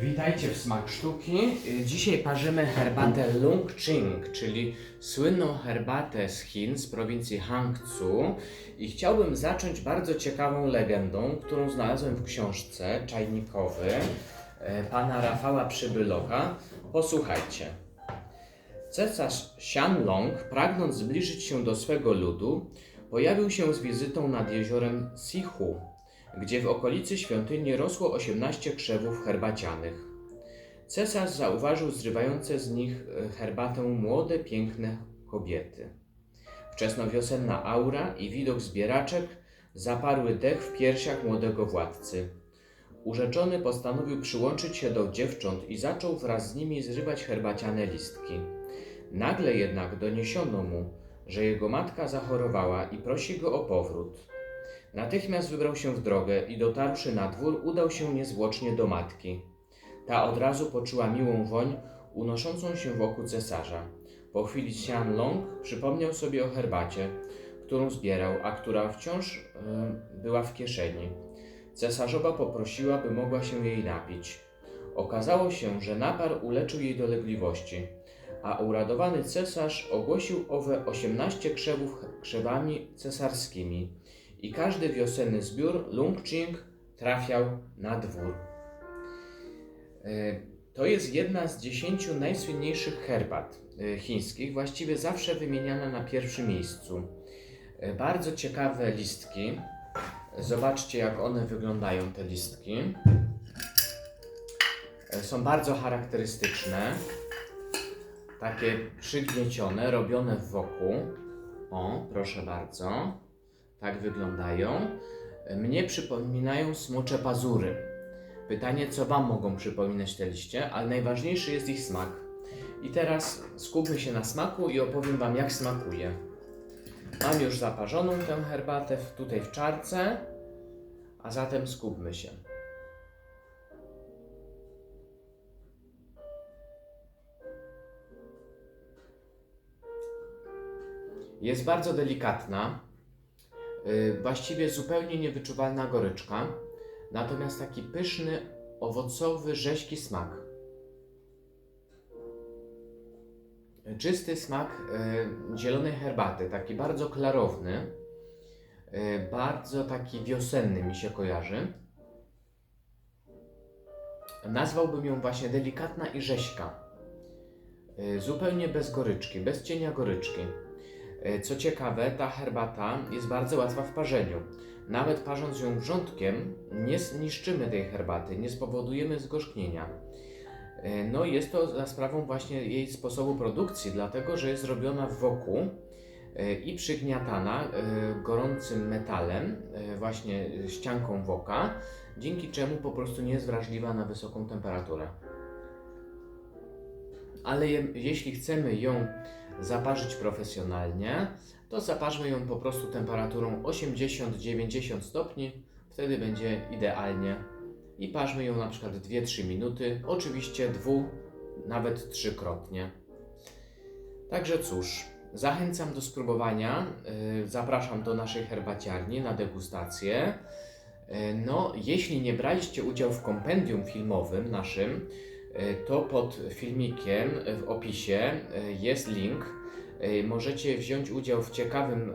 Witajcie w Smak Sztuki. Y, Dzisiaj parzymy herbatę Lung Ching, czyli słynną herbatę z Chin, z prowincji Hangzhou. I chciałbym zacząć bardzo ciekawą legendą, którą znalazłem w książce Czajnikowy pana Rafała Przybyloka. Posłuchajcie. Cesarz Xianlong, pragnąc zbliżyć się do swego ludu, pojawił się z wizytą nad jeziorem Sihu, gdzie w okolicy świątyni rosło 18 krzewów herbacianych. Cesarz zauważył zrywające z nich e, herbatę młode, piękne kobiety. Wczesnowiosenna aura i widok zbieraczek zaparły dech w piersiach młodego władcy. Urzeczony postanowił przyłączyć się do dziewcząt i zaczął wraz z nimi zrywać herbaciane listki. Nagle jednak doniesiono mu, że jego matka zachorowała i prosi go o powrót. Natychmiast wybrał się w drogę i dotarłszy na dwór, udał się niezwłocznie do matki. Ta od razu poczuła miłą woń unoszącą się wokół cesarza. Po chwili Xian Long przypomniał sobie o herbacie, którą zbierał, a która wciąż e, była w kieszeni. Cesarzowa poprosiła, by mogła się jej napić. Okazało się, że napar uleczył jej dolegliwości, a uradowany cesarz ogłosił owe 18 krzewów krzewami cesarskimi i każdy wiosenny zbiór Lungching trafiał na dwór. E, To jest jedna z dziesięciu najsłynniejszych herbat e, chińskich, właściwie zawsze wymieniana na pierwszym miejscu. E, Bardzo ciekawe listki. Zobaczcie, jak one wyglądają, te listki. Są bardzo charakterystyczne. Takie przygniecione, robione w wokół. O, proszę bardzo. Tak wyglądają. Mnie przypominają smocze pazury. Pytanie, co Wam mogą przypominać te liście, ale najważniejszy jest ich smak. I teraz skupmy się na smaku i opowiem Wam, jak smakuje. Mam już zaparzoną tę herbatę tutaj w czarce, a zatem skupmy się. Jest bardzo delikatna, właściwie zupełnie niewyczuwalna goryczka, natomiast taki pyszny, owocowy, rzeźki smak. Czysty smak y, zielonej herbaty, taki bardzo klarowny, y, bardzo taki wiosenny mi się kojarzy. Nazwałbym ją właśnie delikatna i rzeźka. Y, zupełnie bez goryczki, bez cienia goryczki. Y, co ciekawe, ta herbata jest bardzo łatwa w parzeniu. Nawet parząc ją wrzątkiem, nie zniszczymy tej herbaty, nie spowodujemy zgorzknienia. E, No jest to za sprawą właśnie jej sposobu produkcji, dlatego że jest robiona wokół e, i przygniatana e, gorącym metalem, e, właśnie ścianką woka, dzięki czemu po prostu nie jest wrażliwa na wysoką temperaturę. Ale je, jeśli chcemy ją zaparzyć profesjonalnie, to zaparzmy ją po prostu temperaturą 80-90 stopni, wtedy będzie idealnie i parzmy ją na przykład 2-3 minuty, oczywiście dwu, nawet trzykrotnie. Także cóż, zachęcam do spróbowania, yy, zapraszam do naszej herbaciarni na degustację. Yy, No, jeśli nie braliście udziału w kompendium filmowym naszym, to pod filmikiem w opisie yy, jest link. Yy, Możecie wziąć udział w ciekawym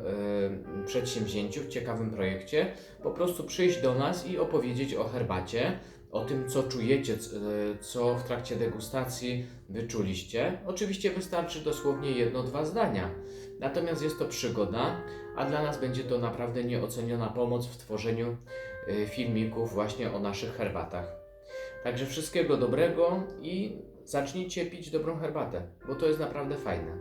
przedsięwzięciu, w ciekawym projekcie po prostu przyjść do nas i opowiedzieć o herbacie, o tym, co czujecie, e, co w trakcie degustacji wyczuliście. Oczywiście wystarczy dosłownie jedno, dwa zdania. Natomiast jest to przygoda, a dla nas będzie to naprawdę nieoceniona pomoc w tworzeniu e, filmików właśnie o naszych herbatach. Także wszystkiego dobrego i zacznijcie pić dobrą herbatę, bo to jest naprawdę fajne.